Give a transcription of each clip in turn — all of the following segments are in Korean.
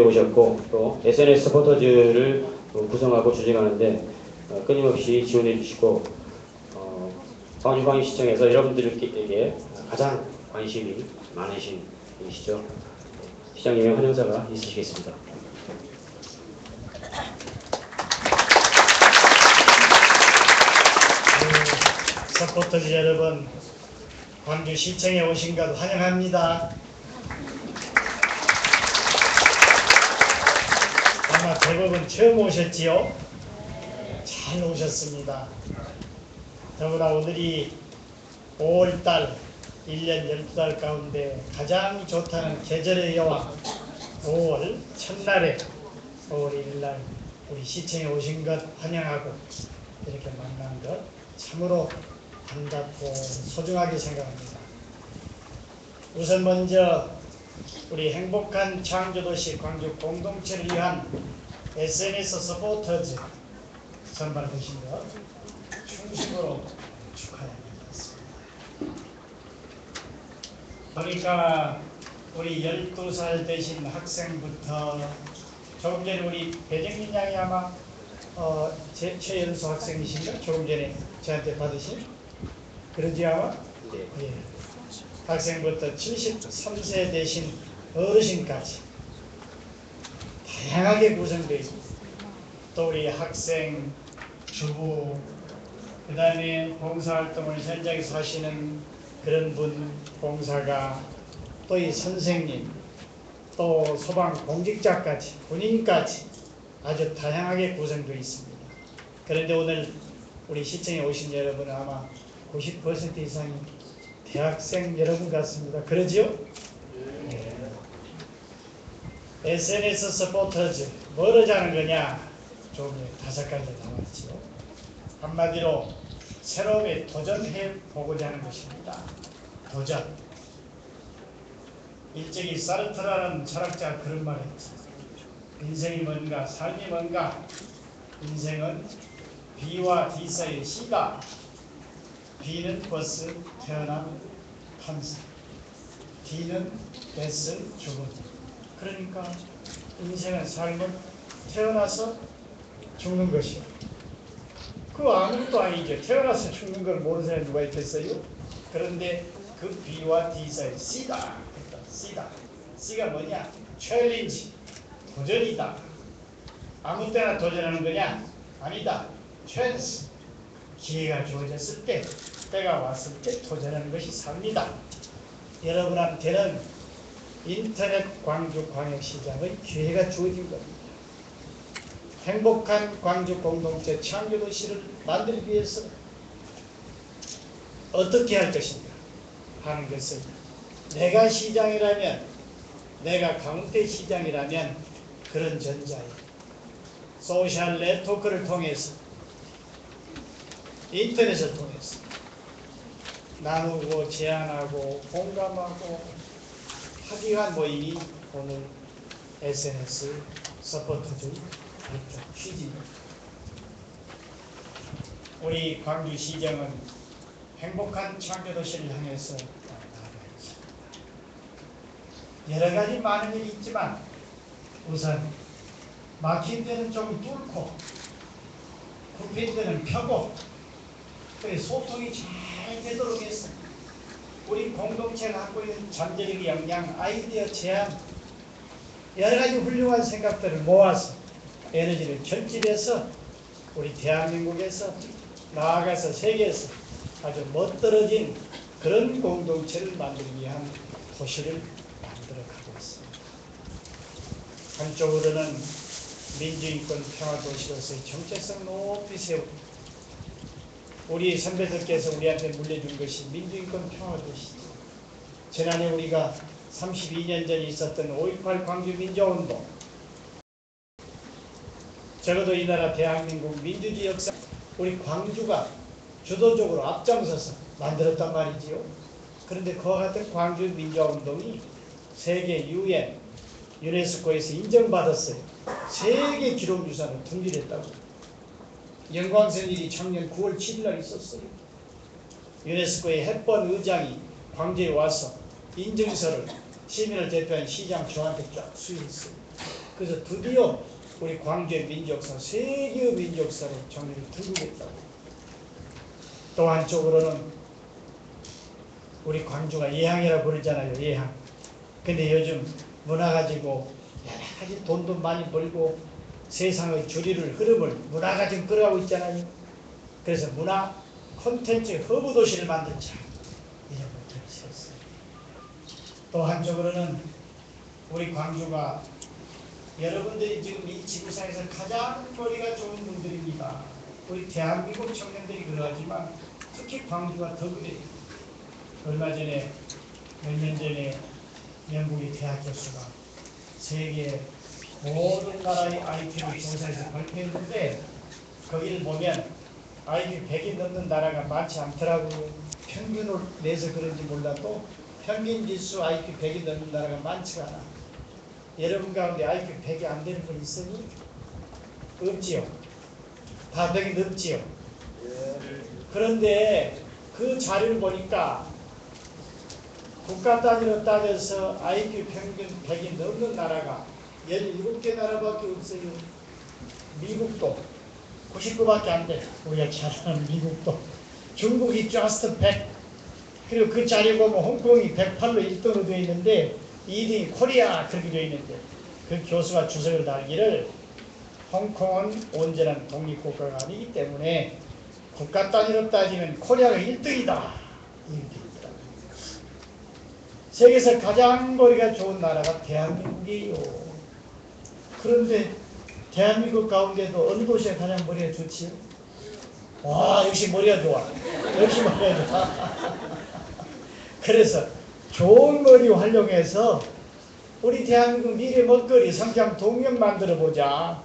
오셨고 또 SNS 서포터즈를 어, 구성하고 조직하는데 어, 끊임없이 지원해 주시고 어, 광주광역시청에서 여러분들에게 가장 관심이 많으신 분이시죠. 시장님의 환영사가 있으시겠습니다. 그 서포터즈 여러분, 광주시청에 오신 것 환영합니다. 아마 대부분 처음 오셨지요? 잘 오셨습니다. 더구나 오늘이 5월달, 1년 12달 가운데 가장 좋다는 계절의 여왕 5월 첫날에 5월 1일날 우리 시청에 오신 것 환영하고 이렇게 만난 것 참으로 반갑고 소중하게 생각합니다. 우선 먼저 우리 행복한 창조도시 광주 공동체를 위한 SNS 서포터즈 선발되신 것 충심으로 축하드리겠습니다. 그러니까 우리 12살 되신 학생부터 조금 전에 우리 배정민 양이 아마 어, 제, 최연소 학생이신가? 조금 전에 저한테 받으신? 그러지 아마? 네. 예. 학생부터 73세 되신 어르신까지 다양하게 구성되어 있습니다. 또 우리 학생, 주부, 그 다음에 봉사활동을 현장에서 하시는 그런 분, 봉사가, 또 이 선생님, 또 소방 공직자까지, 군인까지 아주 다양하게 구성되어 있습니다. 그런데 오늘 우리 시청에 오신 여러분은 아마 90% 이상이 대학생 여러분 같습니다. 그러지요? SNS 서포터즈 뭘 하자는 거냐? 조금 다섯 가지 나왔죠. 한마디로 새롭게 도전해 보고자 하는 것입니다. 도전. 일찍이 사르트라는 철학자가 그런 말을 했어요. 인생이 뭔가, 삶이 뭔가, 인생은 B와 D 사이의 C다. B는 버스, 태어남, 판사. D는 뱃은 죽음. 그러니까 인생은 삶은 태어나서 죽는 것이야. 그 아무것도 아니죠. 태어나서 죽는 걸 모르는 사람이 누가 있겠어요? 그런데 그 B와 D 사이 C다. 그러니까 C다. C가 뭐냐? 챌린지. 도전이다. 아무 때나 도전하는 거냐? 아니다. 찬스. 기회가 주어졌을 때, 때가 왔을 때 도전하는 것이 삽니다. 여러분한테는 인터넷 광주 광역시장의 기회가 주어진 겁니다. 행복한 광주 공동체 창조 도시를 만들기 위해서 어떻게 할 것인가 하는 것을 내가 시장이라면 내가 가운데 시장이라면 그런 전자에 소셜 네트워크를 통해서 인터넷을 통해서 나누고 제안하고 공감하고 위한 모임이 오늘 SNS 서포터즈의 발표 취지입니다. 우리 광주시정은 행복한 창조도시를 향해서 나아가 있습니다. 여러 가지 많은 일이 있지만 우선 막힌 데는 좀 뚫고 굽힌 데는 펴고 그 소통이 잘 되도록 해서 우리 공동체가 갖고 있는 잠재력의 역량, 아이디어 제안 여러 가지 훌륭한 생각들을 모아서 에너지를 결집해서 우리 대한민국에서 나아가서 세계에서 아주 멋들어진 그런 공동체를 만들기 위한 도시를 만들어 가고 있습니다. 한쪽으로는 민주인권 평화도시로서의 정체성 높이 세우고 우리 선배들께서 우리한테 물려준 것이 민주인권 평화도시죠. 지난해 우리가 32년 전에 있었던 5.18 광주 민주운동 적어도 이 나라 대한민국 민주주의 역사 우리 광주가 주도적으로 앞장서서 만들었단 말이지요. 그런데 그와 같은 광주 민주운동이 세계 유엔 유네스코에서 인정받았어요. 세계 기록유산으로 등재됐다고. 영광생일이 작년 9월 7일 날 있었어요. 유네스코의 햇번 의장이 광주에 와서 인증서를 시민을 대표한 시장 저한테 쫙 수여했어요. 그래서 드디어 우리 광주의 민족사, 세계의 민족사로 정리를 들고겠다고. 또 한쪽으로는 우리 광주가 예향이라 부르잖아요, 예향. 근데 요즘 문화 가지고 여러 가지 돈도 많이 벌고 세상의 주류를 흐름을 문화가 지금 끌어가고 있잖아요. 그래서 문화 콘텐츠 허브 도시를 만들자 이런 것들을 세웠어요. 또 한쪽으로는 우리 광주가 여러분들이 지금 이 지구상에서 가장 거리가 좋은 분들입니다. 우리 대한민국 청년들이 그러하지만 특히 광주가 더 그래요. 얼마 전에 몇 년 전에 영국의 대학 교수가 세계 모든 나라의 IQ를 조사해서 발표했는데 거기를 보면 IQ 100이 넘는 나라가 많지 않더라고요. 평균을 내서 그런지 몰라도 평균 지수 IQ 100이 넘는 나라가 많지가 않아. 여러분 가운데 IQ 100이 안 되는 분 있으니? 없지요. 다 100이 넘지요. 그런데 그 자료를 보니까 국가 단위로 따져서 IQ 평균 100이 넘는 나라가 17개 나라밖에 없어요. 미국도 99밖에 안 돼. 우리가 잘 아는 미국도. 중국이 just 100. 그리고 그 자료 보면 홍콩이 108로 1등으로 되어 있는데 2등이 코리아 그렇게 되어 있는데 그 교수가 주석을 달기를 홍콩은 온전한 독립국가가 아니기 때문에 국가 단위로 따지면 코리아가 1등이다. 이렇게. 세계에서 가장 머리가 좋은 나라가 대한민국이에요. 그런데 대한민국 가운데도 어느 도시가 가장 머리가 좋지요? 와, 역시 머리가 좋아. 역시 머리가 좋아. 그래서 좋은 머리 활용해서 우리 대한민국 미래 먹거리 성장 동력 만들어 보자.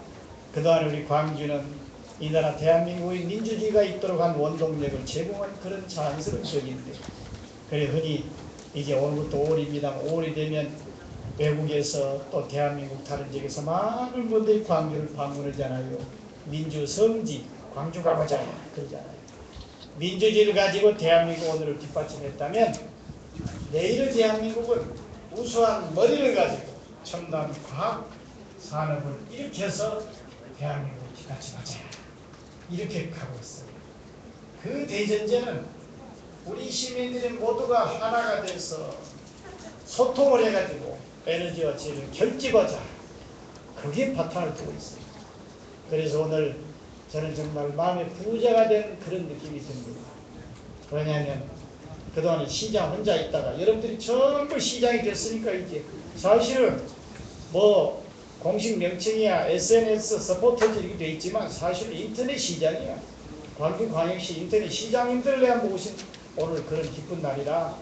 그동안 우리 광주는 이 나라 대한민국의 민주주의가 있도록 한 원동력을 제공한 그런 자연스러운 지역인데 그래 흔히 이제 오늘부터 5월입니다. 5월이 되면 외국에서 또 대한민국 다른 지역에서 많은 분들이 광주를 방문하잖아요. 민주 성지 광주 가보자 그러잖아요. 민주주의를 가지고 대한민국 오늘을 뒷받침했다면 내일의 대한민국은 우수한 머리를 가지고 첨단 과학 산업을 일으켜서 대한민국을 뒷받침하자 이렇게 가고 있어요. 그 대전제는 우리 시민들이 모두가 하나가 돼서 소통을 해가지고 에너지와 지혜를 결집하자. 그게 바탕을 두고 있어요. 그래서 오늘 저는 정말 마음의 부자가 된 그런 느낌이 듭니다. 왜냐하면 그동안 시장 혼자 있다가 여러분들이 전부 시장이 됐으니까 이제 사실은 뭐 공식 명칭이야 SNS 서포터즈 이렇게 돼 있지만 사실 인터넷 시장이야. 광주 광역시 인터넷 시장님들을 내가 모신 오늘 그런 기쁜 날이라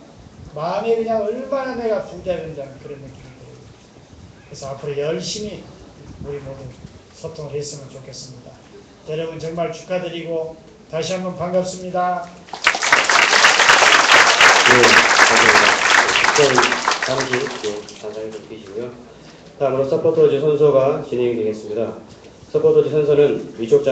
마음에 그냥 얼마나 내가 부자 된다는 그런 들어요. 그래서 앞으로 열심히 우리 모두 소통을 했으면 좋겠습니다. 여러분 정말 축하드리고 다시 한번 반갑습니다. 네, 감사합니다. 잠시 네, 좀 계시고요. 다음으로 서포터즈 선서가 진행이 되겠습니다. 서포터즈 선서는 위촉자